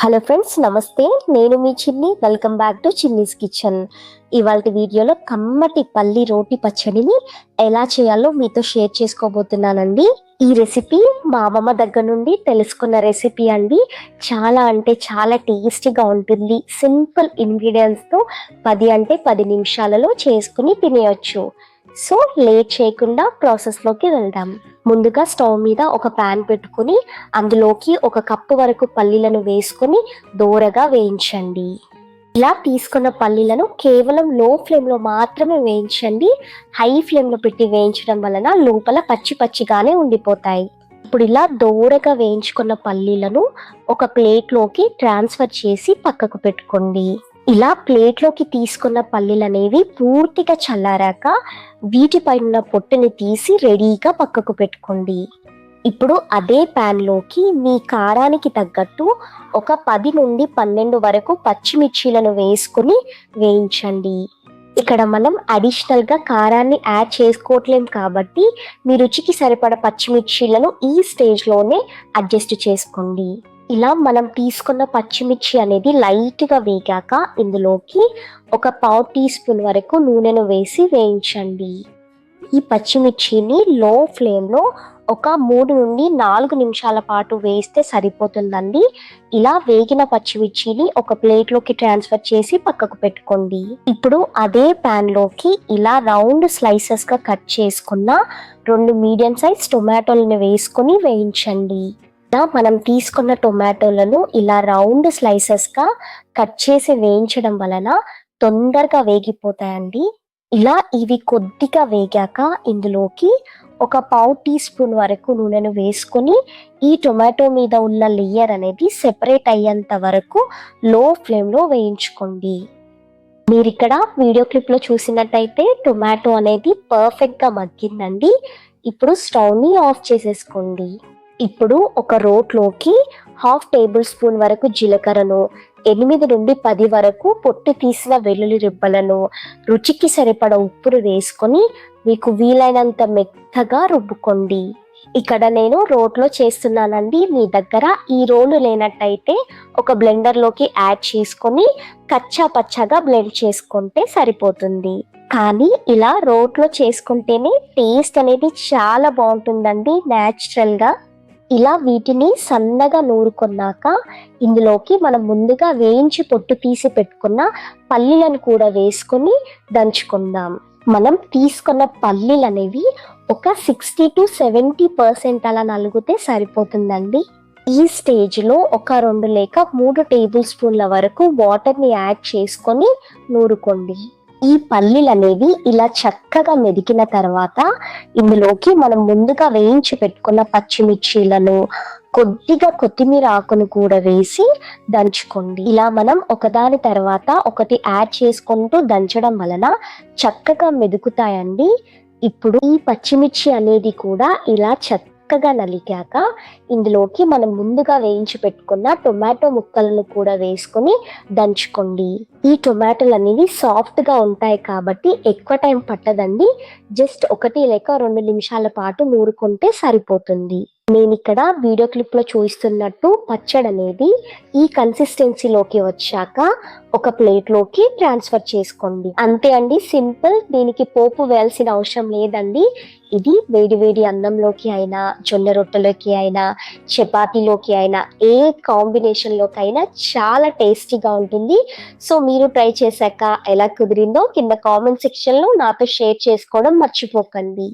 Hello friends నమస్తే. నేను మీ Chinni. Welcome back to Chinni's kitchen ఇవాళ వీడియోలో కమ్మటి పల్లి రోటి పచ్చడిని ఎలా చేయాలో మీతో షేర్ చేసుకోబోతున్నానండి. ఈ రెసిపీ మా అమ్మమ్మ దగ్గర నుండి తెలుసుకున్న రెసిపీ అండి. చాలా అంటే చాలా టేస్టీగా ఉంటుంది. సింపుల్ ఇంగ్రీడియంట్స్తో పది అంటే పది నిమిషాలలో చేసుకుని తినేయచ్చు. సో లేట్ చేయకుండా ప్రాసెస్లోకి వెళ్దాం. ముందుగా స్టవ్ మీద ఒక ప్యాన్ పెట్టుకుని అందులోకి ఒక కప్పు వరకు పల్లీలను వేసుకొని దోరగా వేయించండి. ఇలా తీసుకున్న పల్లీలను కేవలం లో ఫ్లేమ్లో మాత్రమే వేయించండి. హై ఫ్లేమ్లో పెట్టి వేయించడం వలన లోపల పచ్చి పచ్చిగానే ఉండిపోతాయి. ఇప్పుడు ఇలా దోరగా వేయించుకున్న పల్లీలను ఒక ప్లేట్లోకి ట్రాన్స్ఫర్ చేసి పక్కకు పెట్టుకోండి. ఇలా ప్లేట్లోకి తీసుకున్న పల్లీలు అనేవి పూర్తిగా చల్లారాక వీటిపైన ఉన్న పొట్టుని తీసి రెడీగా పక్కకు పెట్టుకోండి. ఇప్పుడు అదే ప్యాన్లోకి మీ కారానికి తగ్గట్టు ఒక పది నుండి పన్నెండు వరకు పచ్చిమిర్చీలను వేసుకుని వేయించండి. ఇక్కడ మనం అడిషనల్గా కారాన్ని యాడ్ చేసుకోవట్లేం కాబట్టి మీ రుచికి సరిపడ పచ్చిమిర్చీలను ఈ స్టేజ్లోనే అడ్జస్ట్ చేసుకోండి. ఇలా మనం తీసుకున్న పచ్చిమిర్చి అనేది లైట్గా వేగాక ఇందులోకి ఒక పావు టీ స్పూన్ వరకు నూనెను వేసి వేయించండి. ఈ పచ్చిమిర్చిని లో ఫ్లేమ్లో ఒక మూడు నుండి నాలుగు నిమిషాల పాటు వేస్తే సరిపోతుందండి. ఇలా వేగిన పచ్చిమిర్చిని ఒక ప్లేట్లోకి ట్రాన్స్ఫర్ చేసి పక్కకు పెట్టుకోండి. ఇప్పుడు అదే ప్యాన్లోకి ఇలా రౌండ్ స్లైసెస్గా కట్ చేసుకున్న రెండు మీడియం సైజ్ టొమాటోలను వేసుకొని వేయించండి. మనం తీసుకున్న టొమాటోలను ఇలా రౌండ్ స్లైసెస్గా కట్ చేసి వేయించడం వలన తొందరగా వేగిపోతాయండి. ఇలా ఇవి కొద్దిగా వేగాక ఇందులోకి ఒక పావు టీ స్పూన్ వరకు నూనెను వేసుకొని ఈ టొమాటో మీద ఉన్న లేయర్ అనేది సెపరేట్ అయ్యేంత వరకు లో ఫ్లేమ్లో వేయించుకోండి. మీరు ఇక్కడ వీడియో క్లిప్లో చూసినట్టయితే టొమాటో అనేది పర్ఫెక్ట్గా మగ్గిందండి. ఇప్పుడు స్టవ్ని ఆఫ్ చేసేసుకోండి. ఇప్పుడు ఒక రోట్లోకి హాఫ్ టేబుల్ స్పూన్ వరకు జీలకర్రను ఎనిమిది నుండి పది వరకు పొట్టు తీసిన వెల్లుల్లి రిబ్బలను రుచికి సరిపడ ఉప్పును వేసుకొని మీకు వీలైనంత మెత్తగా రుబ్బుకోండి. ఇక్కడ నేను రోట్లో చేస్తున్నానండి. మీ దగ్గర ఈ రోలు లేనట్టయితే ఒక బ్లెండర్లోకి యాడ్ చేసుకొని కచ్చా పచ్చగా బ్లెండ్ చేసుకుంటే సరిపోతుంది. కానీ ఇలా రోట్లో చేసుకుంటేనే టేస్ట్ అనేది చాలా బాగుంటుందండి న్యాచురల్గా ఇలా వీటిని సన్నగా నూరుకున్నాక ఇందులోకి మనం ముందుగా వేయించి పొట్టు తీసి పెట్టుకున్న పల్లీలను కూడా వేసుకొని దంచుకుందాం. మనం తీసుకున్న పల్లీలు అనేవి ఒక సిక్స్టీ టు సెవెంటీ పర్సెంట్ అలా నలిగితే సరిపోతుందండి. ఈ స్టేజ్లో ఒక రెండు లేక మూడు టేబుల్ స్పూన్ల వరకు వాటర్ని యాడ్ చేసుకొని నూరుకోండి. ఈ పల్లీలు అనేవి ఇలా చక్కగా మెదికిన తర్వాత ఇందులోకి మనం ముందుగా వేయించి పెట్టుకున్న పచ్చిమిర్చీలను కొద్దిగా కొత్తిమీర ఆకును కూడా వేసి దంచుకోండి. ఇలా మనం ఒకదాని తర్వాత ఒకటి యాడ్ చేసుకుంటూ దంచడం వలన చక్కగా మెదుకుతాయండి. ఇప్పుడు ఈ పచ్చిమిర్చి అనేది కూడా ఇలా చక్క చక్కగా నలిగాక ఇందులోకి మనం ముందుగా వేయించి పెట్టుకున్న టొమాటో ముక్కలను కూడా వేసుకొని దంచుకోండి. ఈ టొమాటోలు అనేవి సాఫ్ట్గా ఉంటాయి కాబట్టి ఎక్కువ టైం పట్టదండి. జస్ట్ ఒకటి లేక రెండు నిమిషాల పాటు నూరుకుంటే సరిపోతుంది. నేను ఇక్కడ వీడియో క్లిప్లో చూపిస్తున్నట్టు పచ్చడి అనేది ఈ కన్సిస్టెన్సీలోకి వచ్చాక ఒక ప్లేట్లోకి ట్రాన్స్ఫర్ చేసుకోండి. అంతే అండి సింపుల్ దీనికి పోపు వేయాల్సిన అవసరం లేదండి. ఇది వేడి వేడి అన్నంలోకి అయినా జొన్న రొట్టెలోకి అయినా చపాతీలోకి అయినా ఏ కాంబినేషన్లోకి అయినా చాలా టేస్టీగా ఉంటుంది. సో మీరు ట్రై చేశాక ఎలా కుదిరిందో కింద కామెంట్ సెక్షన్లో నాతో షేర్ చేసుకోవడం మర్చిపోకండి.